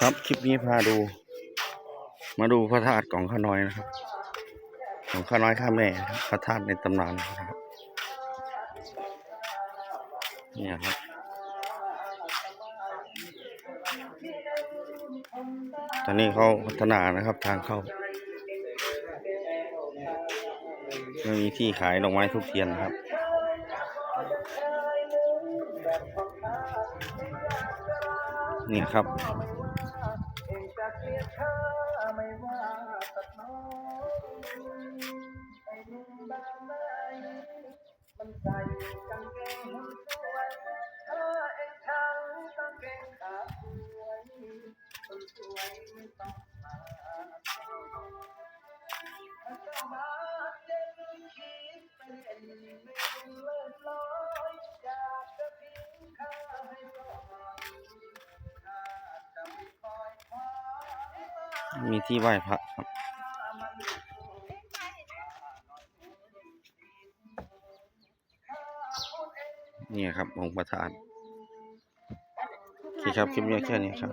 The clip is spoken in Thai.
ครับคลิปนี้พาดู มาดูพระธาตุของข้าน้อยนะครับ ของข้าน้อยข้าแม่พระธาตุในตำนานนะครับเนี่ยครับตอนนี้เขาพัฒนานะครับทางเข้าไม่มีที่ขายดอกไม้ทุกเทียนนะครับนี่ครับากเรียกเธอไม่ว่าตัดน้อยให้ลุงบ้างไมมันใส่กางเกงหุ่นสวยเธอเองทั้งกางเกงขาสวยคนสวยไม่ต้อง มีที่ไหว้พระครับนี่ครับองค์ประธานโอเคครับ คลิปนี้แค่นี้ครับ